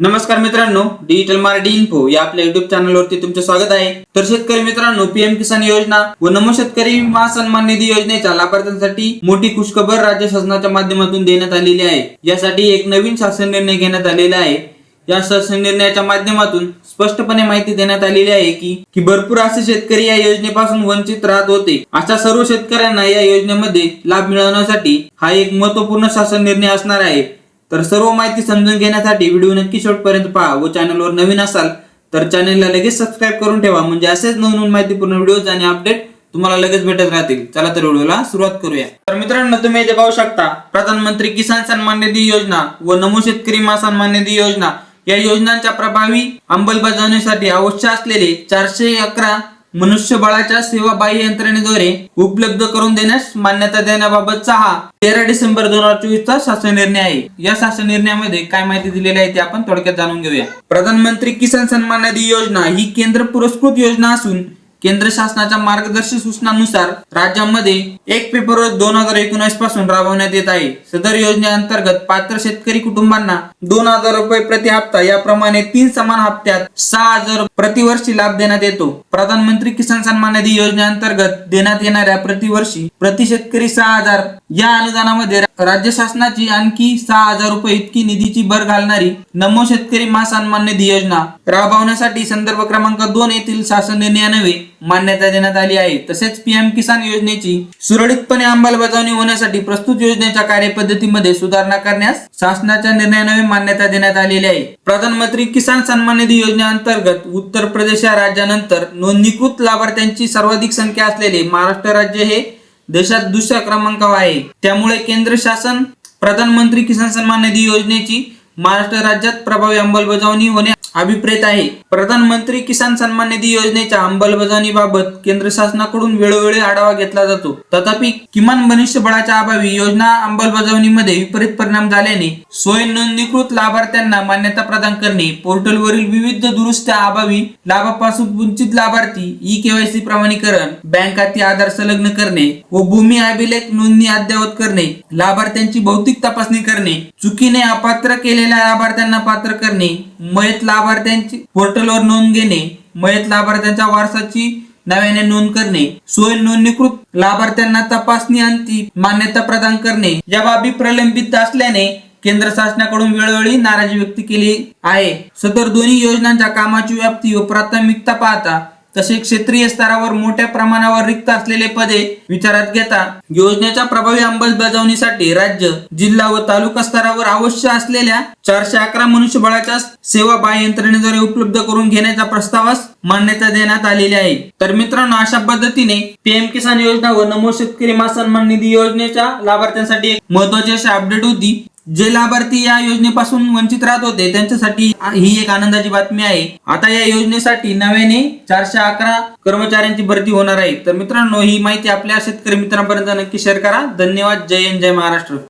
नमस्कार मित्रांनो digital Marathi info या आपल्या युट्यूब चॅनलवरती तुमचे स्वागत आहे. तर शेतकरी मित्रांनो पीएम किसान योजना व नमो शेतकरी महासन्मान निधी योजनेच्या लाभार्थ्यांसाठी मोठी खुशखबर राज्य शासनाच्या माध्यमातून देण्यात आलेली आहे. यासाठी एक नवीन शासन निर्णय घेण्यात आलेला आहे. या शासन निर्णयाच्या माध्यमातून स्पष्टपणे माहिती देण्यात आलेली आहे की की भरपूर असे शेतकरी या योजनेपासून वंचित राहत होते. अशा सर्व शेतकऱ्यांना या योजनेमध्ये लाभ मिळवण्यासाठी हा एक महत्त्वपूर्ण शासन निर्णय असणार आहे. तर सर्व माहिती समजून घेण्यासाठी व्हिडिओ नक्की शेवटपर्यंत पहा व चॅनलवर नवीन असाल तर चॅनलला लगेच सबस्क्राईब करून ठेवा. म्हणजे असेच नवीन माहितीपूर्ण व्हिडिओज आणि अपडेट तुम्हाला लगेच भेटत राहतील. चला तर व्हिडिओला सुरुवात करूया. तर मित्रांनो तुम्ही इथे पाहू शकता प्रधानमंत्री किसान सन्मान निधी योजना व नमो शेतकरी महासन्मान निधी योजना. या योजनांच्या प्रभावी अंमलबजावणीसाठी आवश्यक असलेले चारशे अकरा मनुष्यबळाच्या सेवा बाह्य यंत्रणेद्वारे उपलब्ध करून देण्यास मान्यता देण्याबाबतचा हा तेरा डिसेंबर दोन हजार चोवीस चा शासन निर्णय आहे. या शासन निर्णयामध्ये काय माहिती दिलेली आहे ते आपण थोडक्यात जाणून घेऊया. प्रधानमंत्री किसान सन्मान निधी योजना ही केंद्र पुरस्कृत योजना असून केंद्र शासनाच्या मार्गदर्शक सूचनानुसार राज्यामध्ये एक फेब्रुवारी दोन हजार एकोणीसपासून राबवण्यात येत आहे. सदर योजनेअंतर्गत पात्र शेतकरी कुटुंबांना दोन हजार रुपये प्रति हप्ता याप्रमाणे तीन समान हप्त्यात सहा हजार प्रतिवर्षी लाभ देण्यात येतो. प्रधानमंत्री किसान सन्मान निधी योजनेअंतर्गत देण्यात येणाऱ्या प्रतिवर्षी प्रति शेतकरी सहा हजार या अनुदानामध्ये राज्य शासनाची आणखी सहा हजार रुपये इतकी निधीची भर घालणारी नमो शेतकरी महासन्मान निधी योजना राबवण्यासाठी संदर्भ क्रमांक दोन येथील शासन निर्णयानवे मान्यता देण्यात आली आहे. तसेच पीएम किसान योजनेची सुरळीतपणे अंमलबजावणी होण्यासाठी प्रस्तुत योजनेच्या कार्यपद्धतीमध्ये सुधारणा करण्यास शासनाच्या निर्णयानवे मान्यता देण्यात आलेली आहे. प्रधानमंत्री किसान सन्मान निधी योजनेअंतर्गत उत्तर प्रदेश या राज्यानंतर नोंदणीकृत लाभार्थ्यांची सर्वाधिक संख्या असलेले महाराष्ट्र राज्य हे देशात दुसऱ्या क्रमांकावर आहे. त्यामुळे केंद्र शासन प्रधानमंत्री किसान सन्मान निधी योजनेची महाराष्ट्र राज्यात प्रभावी अंमलबजावणी होणे अभिप्रेत आहे. प्रधानमंत्री किसान सन्मान निधी योजनेच्या अंमलबजावणीबाबत केंद्र शासनाकडून वेळोवेळी आढावा घेतला जातो. तथापि किमान मनुष्यबळाच्या अभावी योजना अंमलबजावणीमध्ये विपरीत परिणाम झाल्याने स्वयं नोंदणीकृत लाभार्थ्यांना मान्यता प्रदान करणे पोर्टलवरील विविध दुरुस्त्या अभावी लाभापासून वंचित लाभार्थी ई केवायसी प्रमाणीकरण बँक खाती आधार संलग्न करणे व भूमी अभिलेख नोंदणी अद्ययावत करणे लाभार्थ्यांची भौतिक तपासणी करणे चुकीने अपात्र केलेल्या लाभार्थ्यांना पात्र करणे मयत लाभार्थ्यांची पोर्टलवर नोंद घेणे मयत लाभार्थ्यांच्या वारसाची नव्याने नोंद करणे सोय नोंदणीकृत लाभार्थ्यांना तपासणी अंती मान्यता प्रदान करणे या बाबी प्रलंबित असल्याने केंद्र शासनाकडून वेळोवेळी नाराजी व्यक्त केली आहे. सदर दोन्ही योजनांच्या कामाची व्याप्ती व प्राथमिकता पाहता तसे क्षेत्रीय स्तरावर मोठ्या प्रमाणावर रिक्त असलेले पदे विचारात घेता योजनेच्या प्रभावी अंमलबजावणीसाठी राज्य जिल्हा व तालुका स्तरावर आवश्यक असलेल्या चारशे अकरा मनुष्यबळाच्या सेवा बाह्य यंत्रणेद्वारे उपलब्ध करून घेण्याच्या प्रस्तावास मान्यता देण्यात आलेली आहे. तर मित्रांनो अशा पद्धतीने पीएम किसान योजना व नमो शेतकरी महासन्मान निधी योजनेच्या लाभार्थ्यांसाठी एक महत्वाची अशी अपडेट होती. जे लाभार्थी या योजनेपासून वंचित राहत होते त्यांच्यासाठी ही एक आनंदाची बातमी आहे. आता या योजनेसाठी नव्याने चारशे अकरा कर्मचाऱ्यांची भरती होणार आहे. तर मित्रांनो ही माहिती आपल्या शेतकरी मित्रांपर्यंत नक्की शेअर करा. धन्यवाद. जय हिंद जय महाराष्ट्र.